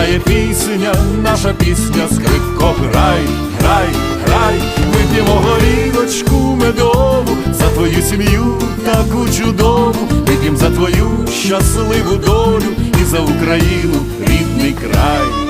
лунає пісня, наша пісня, скрипко, грай, грай, грай, вип'ємо горілочку медову за твою сім'ю таку чудову, вип'ємо за твою щасливу долю і за Україну рідний край.